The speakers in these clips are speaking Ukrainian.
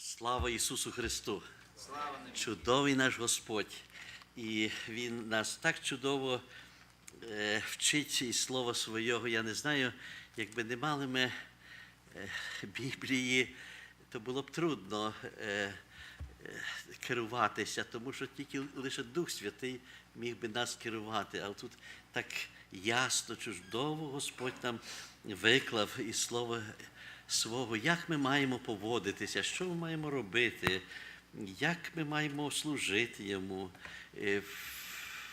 Слава Ісусу Христу! Слава. Чудовий наш Господь. І Він нас так чудово е, вчить і Слова Свого. Я не знаю, якби не мали ми е, Біблії, то було б трудно е, керуватися, тому що тільки лише Дух Святий міг би нас керувати. А тут так ясно, чудово Господь нам виклав і слово свого, як ми маємо поводитися, що ми маємо робити, як ми маємо служити йому, е,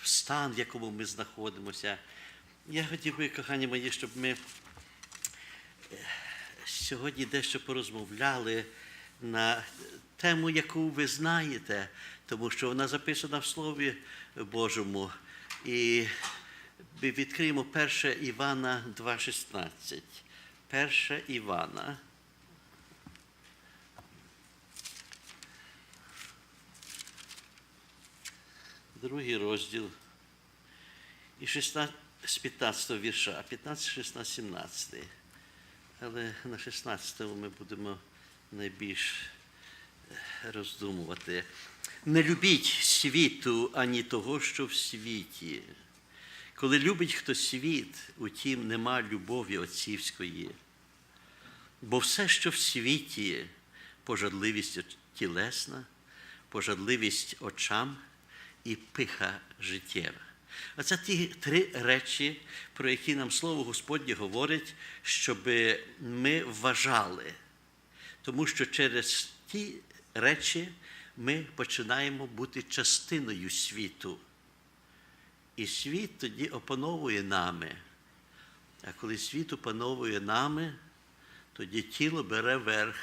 стан, в якому ми знаходимося. Я хотів би, кохані мої, щоб ми е, сьогодні дещо порозмовляли на тему, яку ви знаєте, тому що вона записана в Слові Божому. І ми відкриємо 1 Івана 2,16. 1 Івана. Другий розділ. І 16, з 15 вірша, а 15, 16, 17. Але на 16 ми будемо найбільш е, роздумувати. Не любіть світу, ані того, що в світі. Коли любить хтось світ, утім нема любові отцівської. Бо все, що в світі, є, пожадливість тілесна, пожадливість очам і пиха життєва. Оце ті три речі, про які нам слово Господнє говорить, щоб ми вважали. Тому що через ті речі ми починаємо бути частиною світу. І світ тоді опановує нами. А коли світ опановує нами, тоді тіло бере верх.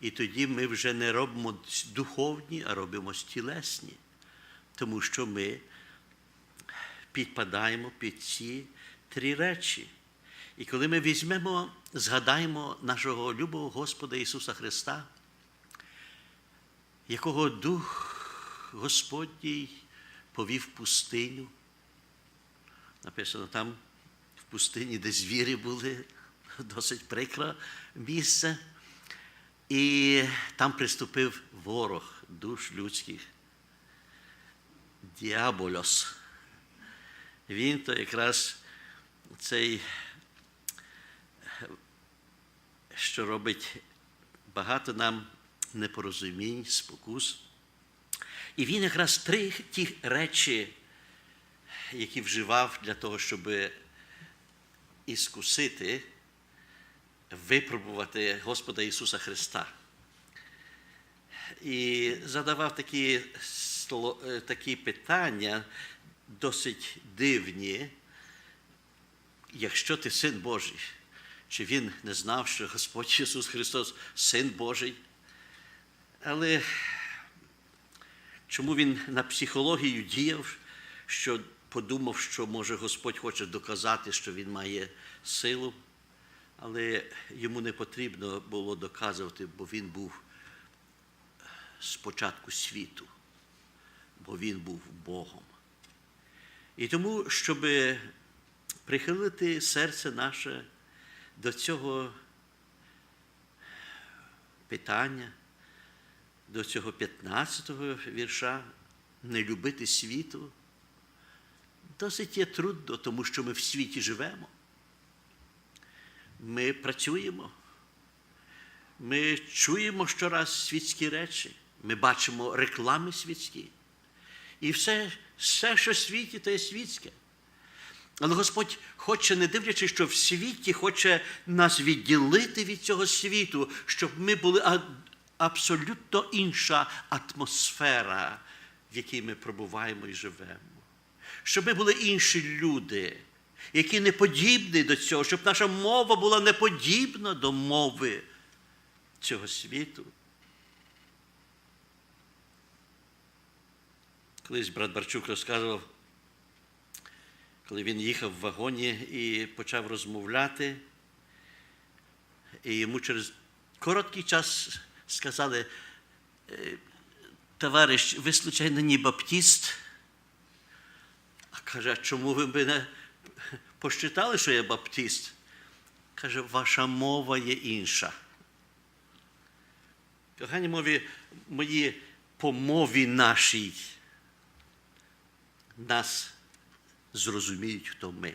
І тоді ми вже не робимо духовні, а робимо тілесні. Тому що ми підпадаємо під ці три речі. І коли ми візьмемо, згадаємо нашого любого Господа Ісуса Христа, якого Дух Господній повів пустиню. Написано там в пустині, де звірі були, досить прикре місце. І там приступив ворог душ людських. Діаболос. Він то якраз цей, що робить багато нам непорозумінь, спокус. І він якраз три ті речі, які вживав для того, щоб іскусити, випробувати Господа Ісуса Христа. І задавав такі, е, такі питання досить дивні. Якщо ти син Божий, чи він не знав, що Господь Ісус Христос син Божий? Але чому він на психологію діяв, що подумав, що може Господь хоче доказати, що він має силу, але йому не потрібно було доказувати, бо він був з початку світу, бо він був Богом. І тому, щоб прихилити серце наше до цього питання, до цього 15-го вірша, не любити світу, досить є трудно, тому що ми в світі живемо. Ми працюємо, ми чуємо щораз світські речі, ми бачимо реклами світські. І все, все, що в світі, то є світське. Але Господь хоче, не дивлячись, що в світі хоче нас відділити від цього світу, щоб ми були абсолютно інша атмосфера, в якій ми пробуваємо і живемо. Щоб ми були інші люди, які не подібні до цього, щоб наша мова була не подібна до мови цього світу. Колись брат Барчук розказував, коли він їхав в вагоні і почав розмовляти, і йому через короткий час сказали, «Е, товариш, ви, случайно, не баптіст? А каже, чому ви мене посчитали, що я баптист? Каже, ваша мова є інша. Кохані мові, мої по мові нашій нас зрозуміють, хто ми.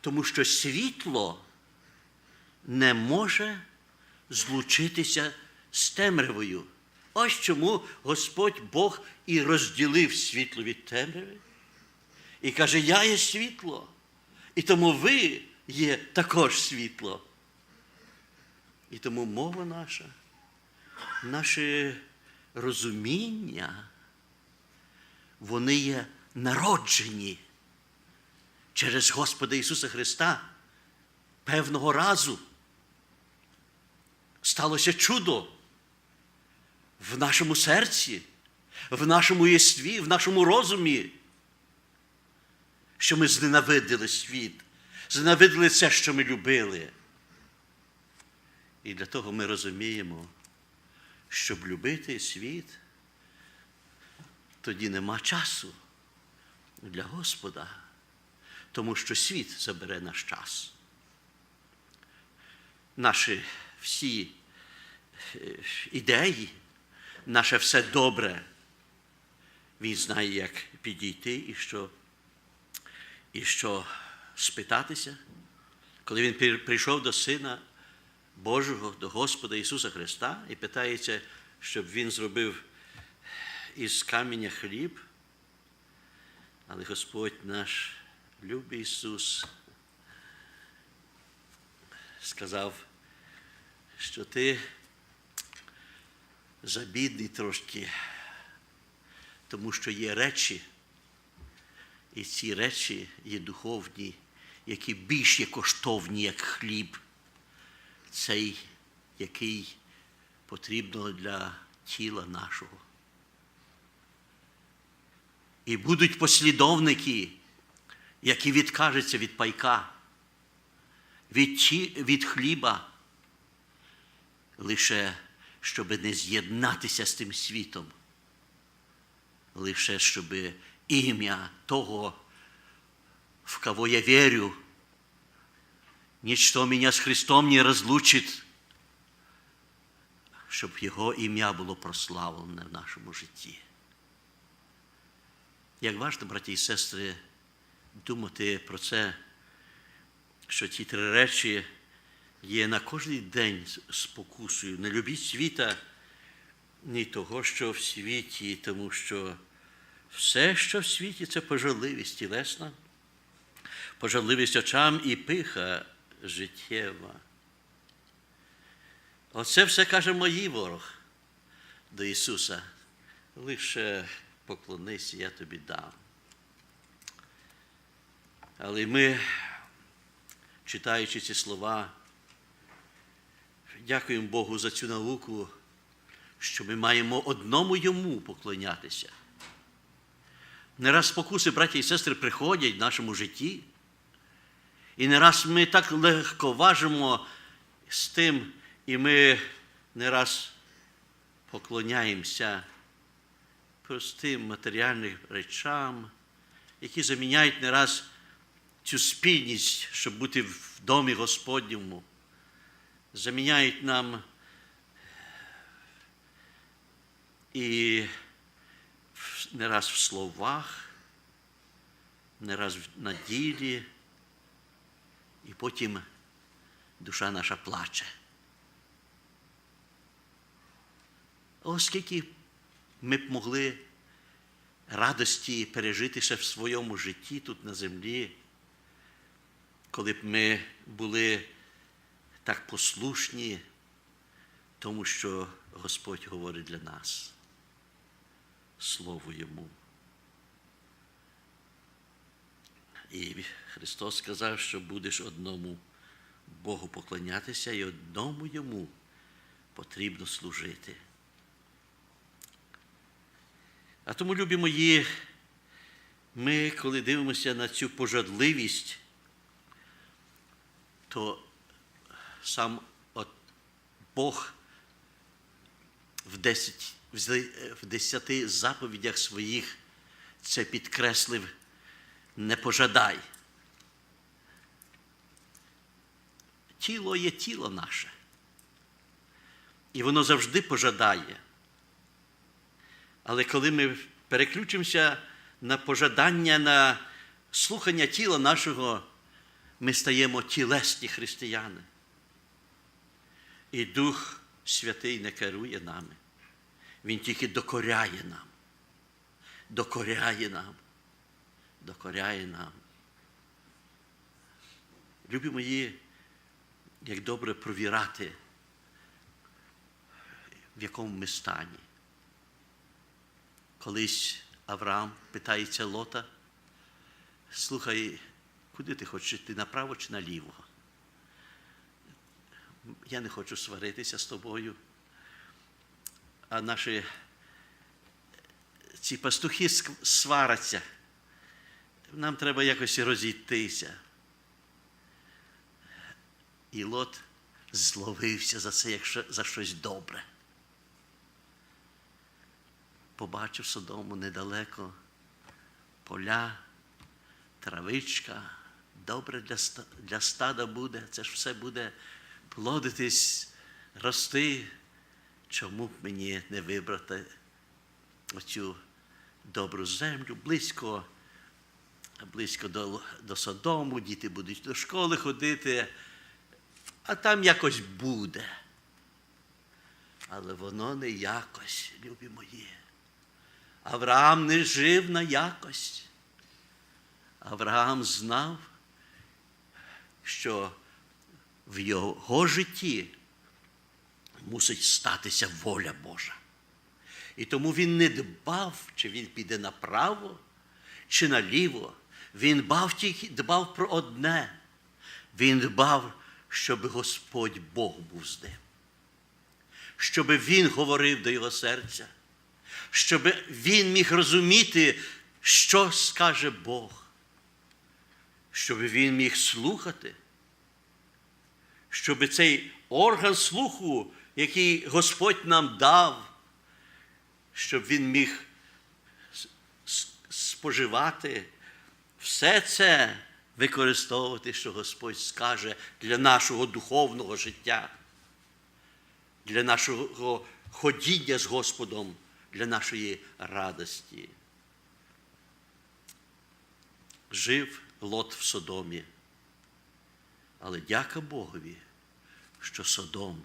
Тому що світло не може злучитися з темрявою. Ось чому Господь Бог і розділив світло від темряви. І каже, я є світло. І тому ви є також світло. І тому мова наша, наше розуміння, вони є народжені через Господа Ісуса Христа. Певного разу сталося чудо в нашому серці, в нашому єстві, в нашому розумі, що ми зненавидили світ, зненавидили все, що ми любили. І для того ми розуміємо, щоб любити світ, тоді нема часу для Господа, тому що світ забере наш час. Наші всі е, ідеї, наше все добре. Він знає, як підійти і що, і що спитатися. Коли він прийшов до Сина Божого, до Господа Ісуса Христа і питається, щоб Він зробив із каменя хліб, але Господь наш любий Ісус сказав, що ти забідний трошки, тому що є речі, і ці речі є духовні, які більш є коштовні, як хліб, цей, який потрібно для тіла нашого. І будуть послідовники, які відкажуться від пайка, від, ті, від хліба, лише щоб не з'єднатися з тим світом, лише щоб ім'я того, в кого я вірю, нічто мене з Христом не розлучить, щоб Його ім'я було прославлене в нашому житті. Як важливо, браті і сестри, думати про це, що ці три речі є на кожний день спокусою. Не любіть світа, ні того, що в світі, тому що все, що в світі, це пожалливість тілесна, пожалливість очам і пиха життєва. Оце все каже моїй ворог до Ісуса. Лише поклонися, я тобі дам. Але ми, читаючи ці слова, дякуємо Богу за цю науку, що ми маємо одному йому поклонятися. Не раз спокуси, браті і сестри, приходять в нашому житті. І не раз ми так легко важимо з тим, і ми не раз поклоняємося простим матеріальним речам, які заміняють не раз цю спільність, щоб бути в домі Господньому, заміняють нам і не раз в словах, не раз на ділі, і потім душа наша плаче. Оскільки ми б могли радості пережити ще в своєму житті тут на землі, коли б ми були так послушні, тому що Господь говорить для нас Слово Йому. І Христос сказав, що будеш одному Богу поклонятися і одному Йому потрібно служити. А тому, любі мої, ми, коли дивимося на цю пожадливість, то сам от Бог в десять, в десяти заповідях своїх це підкреслив не пожадай. Тіло є тіло наше. І воно завжди пожадає. Але коли ми переключимося на пожадання, на слухання тіла нашого, ми стаємо тілесні християни. І Дух Святий не керує нами. Він тільки докоряє нам. Докоряє нам. Докоряє нам. Любі мої, як добре провірати, в якому ми стані. Колись Авраам питається Лота, слухай, куди ти хочеш йти, направо чи наліво? Я не хочу сваритися з тобою. А наші ці пастухи сваряться. Нам треба якось розійтися. І Лот зловився за це, як за щось добре. Побачив Содому недалеко поля, травичка, добре для стада буде, це ж все буде плодитись, рости. Чому б мені не вибрати оцю добру землю близько, близько до, до Содому, діти будуть до школи ходити, а там якось буде. Але воно не якось, любі мої. Авраам не жив на якость. Авраам знав, що в його житті мусить статися воля Божа. І тому він не дбав, чи він піде направо, чи наліво. Він дбав дбав про одне. Він дбав, щоб Господь Бог був з ним. Щоб він говорив до його серця, щоб він міг розуміти, що скаже Бог, щоб він міг слухати, щоб цей орган слуху, який Господь нам дав, щоб він міг споживати все це використовувати, що Господь скаже для нашого духовного життя, для нашого ходіння з Господом, для нашої радості. Жив Лот в Содомі. Але дяка Богові, що Содом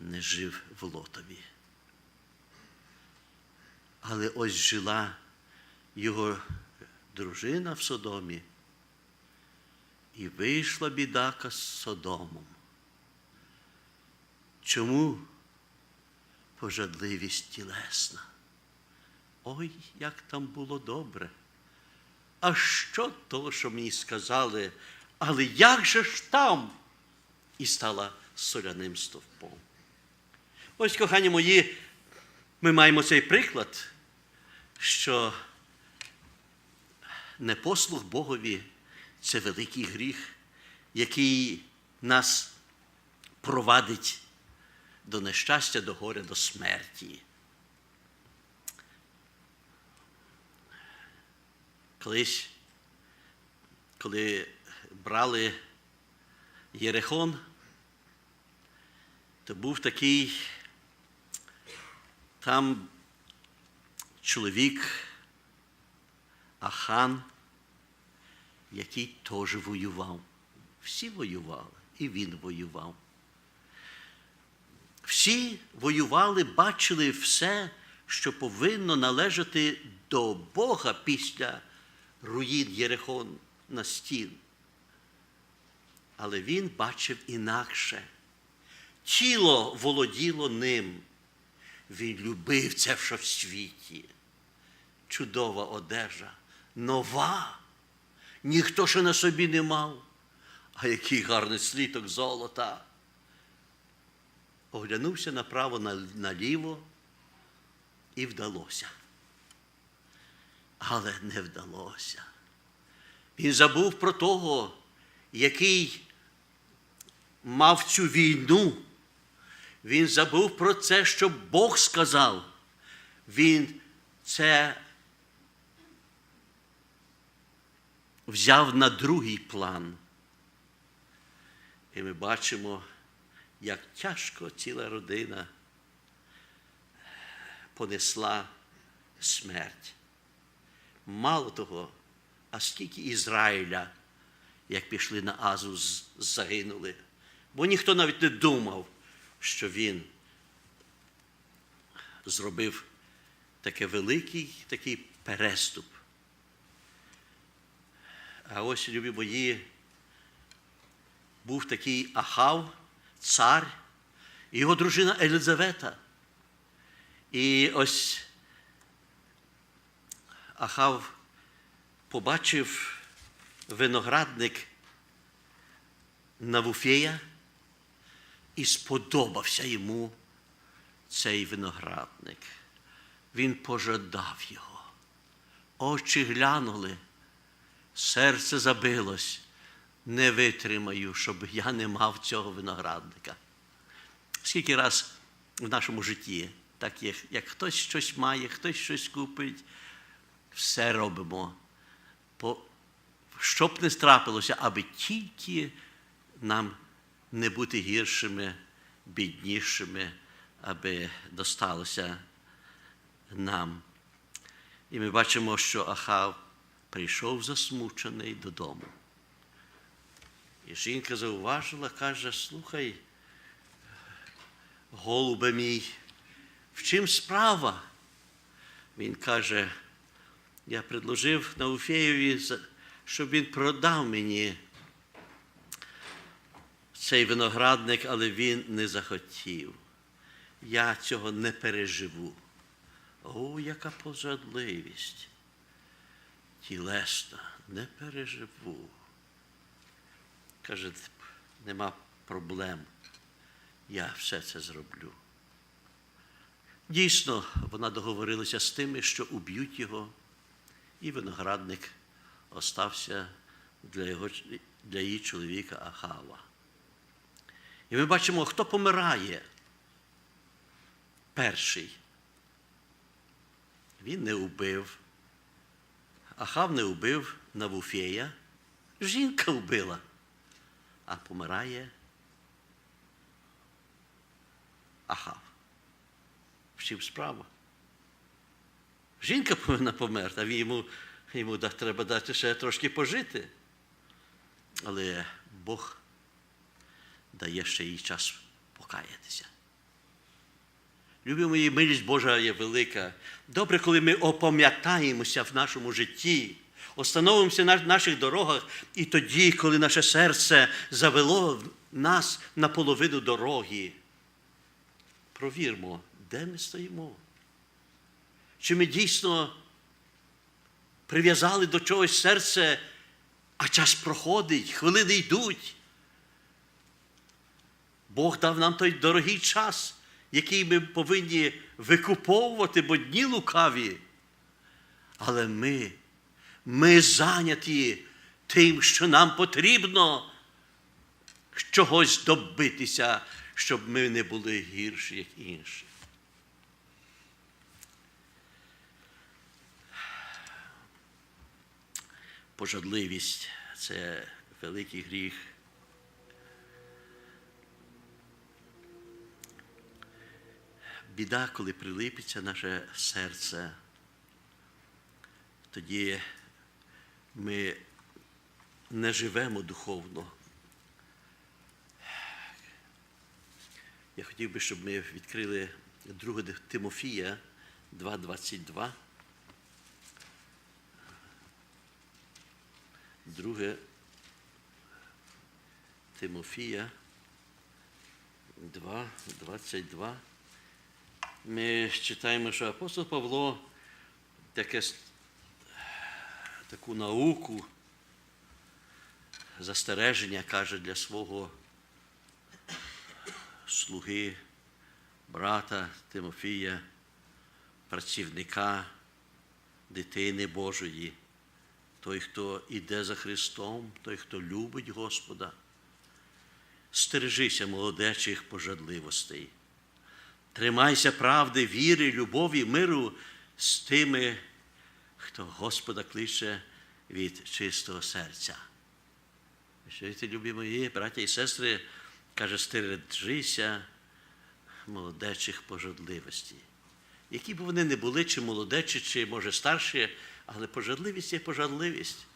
не жив в Лотові. Але ось жила його дружина в Содомі, і вийшла бідака з Содомом. Чому пожадливість тілесна? Ой, як там було добре. А що то, що мені сказали, але як же ж там? І стала соляним стовпом. Ось, кохані мої, ми маємо цей приклад, що непослух Богові це великий гріх, який нас провадить до нещастя, до горя, до смерті. Колись, коли брали Єрехон, то був такий там чоловік Ахан, який теж воював. Всі воювали, і він воював. Всі воювали, бачили все, що повинно належати до Бога після руїн Єрехон на стін. Але він бачив інакше. Тіло володіло ним. Він любив це що в світі. Чудова одежа, нова. Ніхто ще на собі не мав. А який гарний сліток золота. Оглянувся направо наліво і вдалося. Але не вдалося. Він забув про того, який мав цю війну. Він забув про це, що Бог сказав. Він це взяв на другий план. І ми бачимо, як тяжко ціла родина понесла смерть. Мало того, а скільки Ізраїля, як пішли на Азу, загинули. Бо ніхто навіть не думав, що він зробив такий великий такий переступ. А ось, любі мої, був такий Ахав, цар, і його дружина Елизавета. І ось Ахав побачив виноградник Навуфея і сподобався йому цей виноградник. Він пожадав його. Очі глянули, серце забилось. Не витримаю, щоб я не мав цього виноградника. Скільки раз в нашому житті, так як, як хтось щось має, хтось щось купить, все робимо. Щоб не страпилося, аби тільки нам не бути гіршими, біднішими, аби досталося нам. І ми бачимо, що Ахав прийшов засмучений додому. І жінка зауважила, каже: слухай, голубе мій, в чим справа? Він каже, я предложив Науфеєві, щоб він продав мені цей виноградник, але він не захотів. Я цього не переживу. О, яка пожадливість. Тілесна, не переживу. Каже, нема проблем. Я все це зроблю. Дійсно, вона договорилася з тими, що уб'ють його, і виноградник остався для, його, для її чоловіка Ахава. І ми бачимо, хто помирає перший. Він не убив. Ахав не убив Навуфея. Жінка вбила, а помирає Ахав. В чим справа? Жінка повинна померти, а йому, йому треба дати ще трошки пожити. Але Бог дає ще їй час покаятися. Любі мої, милість Божа є велика. Добре, коли ми опам'ятаємося в нашому житті, остановимося на наших дорогах, і тоді, коли наше серце завело нас на половину дороги, провірмо, де ми стоїмо. Чи ми дійсно прив'язали до чогось серце, а час проходить, хвилини йдуть. Бог дав нам той дорогий час, який ми повинні викуповувати, бо дні лукаві. Але ми, ми зайняті тим, що нам потрібно чогось добитися, щоб ми не були гірші, як інші. Пожадливість це великий гріх. Біда, коли прилипиться наше серце, тоді ми не живемо духовно. Я хотів би, щоб ми відкрили 2 Тимофія 2.22. Друге Тимофія 2, 22. Ми читаємо, що апостол Павло таке, таку науку, застереження каже для свого слуги, брата Тимофія, працівника, дитини Божої той, хто іде за Христом, той, хто любить Господа. Стережися молодечих пожадливостей. Тримайся правди, віри, любові, миру з тими, хто Господа кличе від чистого серця. Що любі мої, браття і сестри, каже, стережися молодечих пожадливостей. Які б вони не були, чи молодечі, чи може старші, але пожадливість є пожадливість.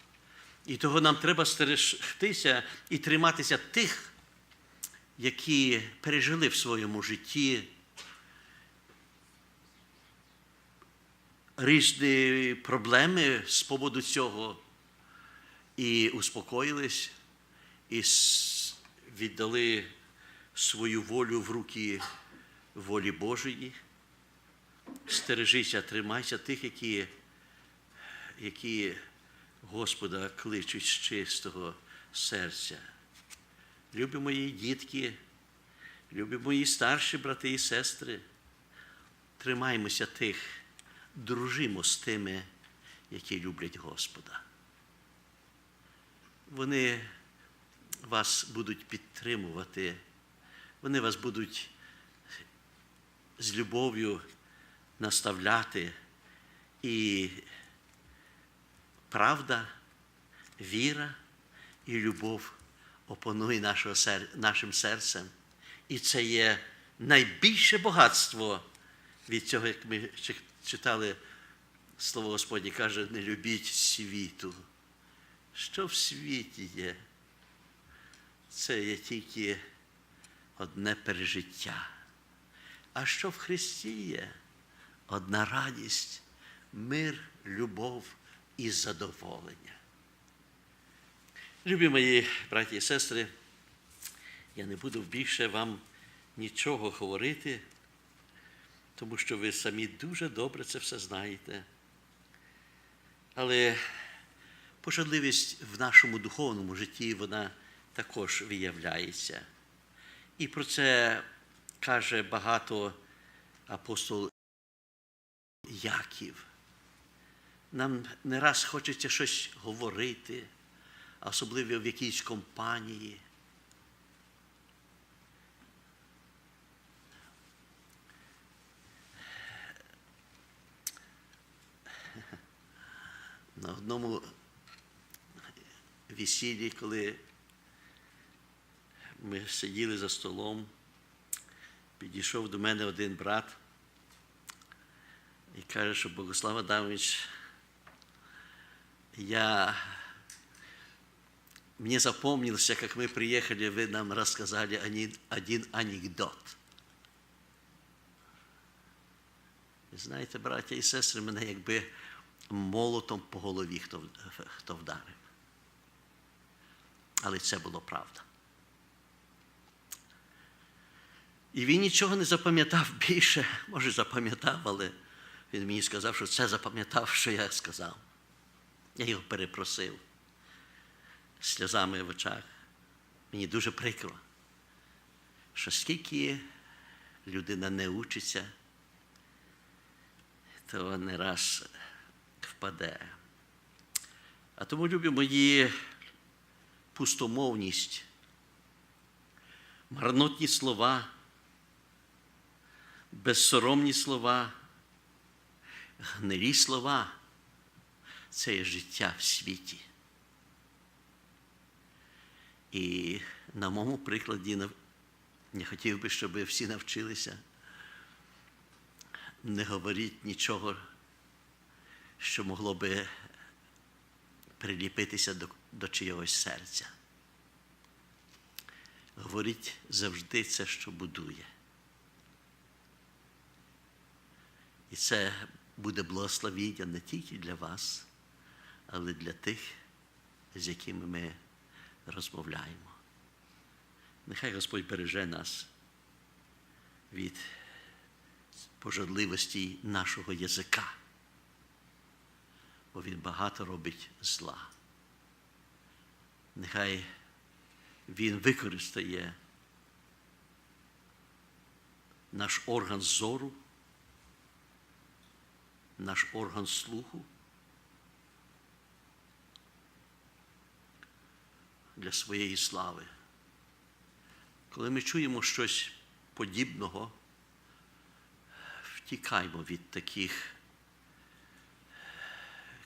І того нам треба стерегтися і триматися тих, які пережили в своєму житті різні проблеми з поводу цього, і успокоїлись, і віддали свою волю в руки волі Божої. Стережися, тримайся тих, які, які Господа кличуть з чистого серця. Любі мої дітки, любі мої старші брати і сестри, тримаймося тих, дружимо з тими, які люблять Господа. Вони вас будуть підтримувати, вони вас будуть з любов'ю наставляти. І правда, віра і любов опанує нашого нашим серцем. І це є найбільше багатство від цього, як ми читали слово Господнє, каже, не любіть світу. Що в світі є? Це є тільки одне пережиття. А що в Христі є? Одна радість, мир, любов і задоволення. Любі мої браті і сестри, я не буду більше вам нічого говорити, тому що ви самі дуже добре це все знаєте. Але пожадливість в нашому духовному житті вона також виявляється. І про це каже багато апостол Яків. Нам не раз хочеться щось говорити, особливо в якійсь компанії. На одному весіллі, коли ми сиділи за столом, підійшов до мене один брат і каже, що Богослав Адамович, я мне запомнился, как мы приехали, вы нам рассказали один, анекдот. Ви знаєте, браття і сестри, мене якби молотом по голові хто, хто вдарив. Але це було правда. І він нічого не запам'ятав більше, може, запам'ятав, але він мені сказав, що це запам'ятав, що я сказав. Я його перепросив сльозами в очах. Мені дуже прикро, що скільки людина не учиться, то не раз впаде. А тому, любі мої, пустомовність, марнотні слова, безсоромні слова, гнилі слова це є життя в світі. І на моєму прикладі я хотів би, щоб всі навчилися не говорити нічого, що могло би приліпитися до, до чийогось серця. Говоріть завжди це, що будує. І це буде благословіння не тільки для вас, але для тих, з якими ми розмовляємо. Нехай Господь береже нас від пожадливості нашого язика, бо він багато робить зла. Нехай він використає наш орган зору, наш орган слуху для своєї слави. Коли ми чуємо щось подібного, втікаймо від таких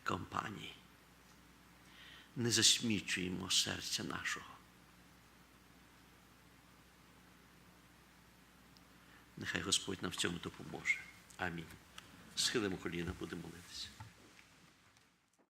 Компанії. Не засмічуємо серця нашого. Нехай Господь нам в цьому допоможе. Амінь. Схилимо коліна, будемо молитися.